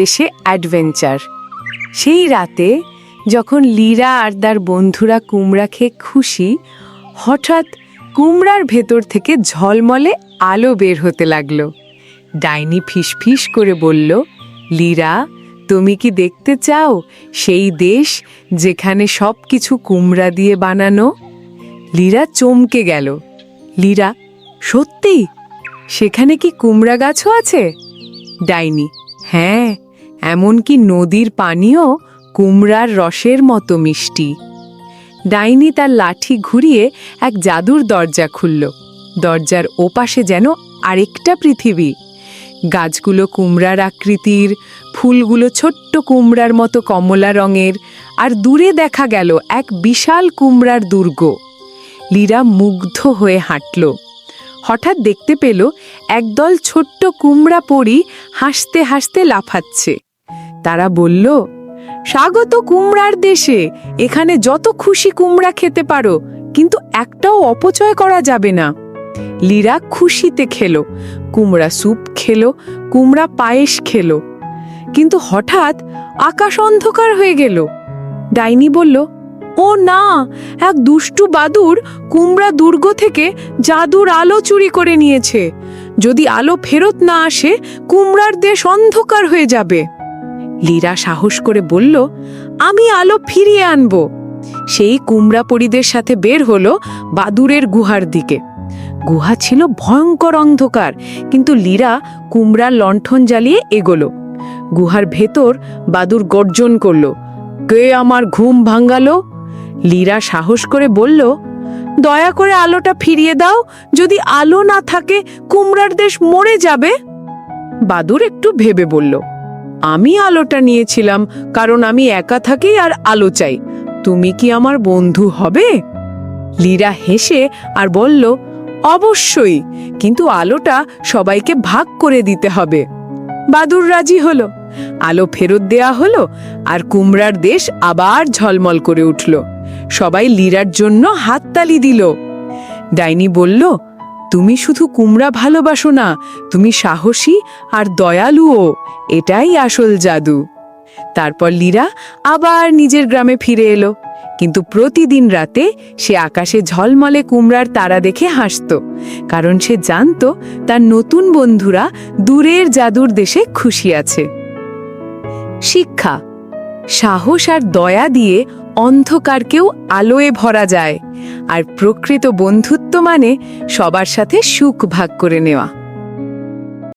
দেশে অ্যাডভেঞ্চার সেই রাতে যখন লীরা আর তার বন্ধুরা কুমড়া খেয়ে খুশি, হঠাৎ কুমড়ার ভেতর থেকে ঝলমলে আলো বের হতে লাগল। ডাইনি ফিসফিস করে বলল, লীরা, তুমি কি দেখতে চাও সেই দেশ যেখানে সব কিছু কুমড়া দিয়ে বানানো? লীরা চমকে গেল। লীরা, সত্যি? সেখানে কি কুমড়া গাছও আছে? ডাইনি হ্যাঁ এমনকি নদীর পানিও কুমড়ার রসের মতো মিষ্টি। ডাইনি তার লাঠি ঘুরিয়ে এক জাদুর দরজা খুলল। দরজার ওপাশে যেন আরেকটা পৃথিবী। গাছগুলো কুমড়ার আকৃতির, ফুলগুলো ছোট্ট কুমড়ার মতো কমলা রঙের, আর দূরে দেখা গেল এক বিশাল কুমড়ার দুর্গ। লীরা মুগ্ধ হয়ে হাঁটল। হঠাৎ দেখতে পেল একদল ছোট্ট কুমড়া পড়ি হাসতে হাসতে লাফাচ্ছে। তারা বলল, স্বাগত কুমড়ার দেশে। এখানে যত খুশি কুমড়া খেতে পারো, কিন্তু একটাও অপচয় করা যাবে না। লীরা খুশিতে খেলো, কুমড়া স্যুপ খেলো, কুমড়া পায়েস খেলো। কিন্তু হঠাৎ আকাশ অন্ধকার হয়ে গেল। ডাইনি বলল, ও না, এক দুষ্টু বাদুর কুমড়া দুর্গ থেকে জাদুর আলো চুরি করে নিয়েছে। যদি আলো ফেরত না আসে, কুমড়ার দেশ অন্ধকার হয়ে যাবে। লীরা সাহস করে বলল, আমি আলো ফিরিয়ে আনব। সেই কুমড়া পরিদের সাথে বের হলো বাদুরের গুহার দিকে। গুহা ছিল ভয়ঙ্কর অন্ধকার, কিন্তু লীরা কুমড়ার লণ্ঠন জ্বালিয়ে এগোলো। গুহার ভেতর বাদুর গর্জন করল, কে আমার ঘুম ভাঙ্গালো লীরা সাহস করে বলল, দয়া করে আলোটা ফিরিয়ে দাও, যদি আলো না থাকে কুমড়ার দেশ মরে যাবে। বাদুর একটু ভেবে বলল আমি আলোটা নিয়েছিলাম, কারণ আমি একা থাকি আর আলো চাই। তুমি কি আমার বন্ধু হবে? লীরা হেসে আর বলল, অবশ্যই, কিন্তু আলোটা সবাইকে ভাগ করে দিতে হবে। বাদুর রাজি হলো। আলো ফেরত দেয়া হলো আর কুমড়ার দেশ আবার ঝলমল করে উঠল। সবাই লীরার জন্য হাততালি দিল। ডাইনি বলল তুমি শুধু কুমড়া ভালোবাসো না, তুমি সাহসী আর দয়ালুও, এটাই আসল জাদু। তারপর লীরা আবার নিজের গ্রামে ফিরে এলো, কিন্তু প্রতিদিন রাতে সে আকাশে ঝলমলে কুমড়ার তারা দেখে হাসত, কারণ সে জানত তার নতুন বন্ধুরা দূরের জাদুর দেশে খুশি আছে। শিক্ষা সাহস আর দয়া দিয়ে অন্ধকারকেও আলোয় ভরা যায়, আর প্রকৃত বন্ধুত্ব মানে সবার সাথে সুখ ভাগ করে নেওয়া।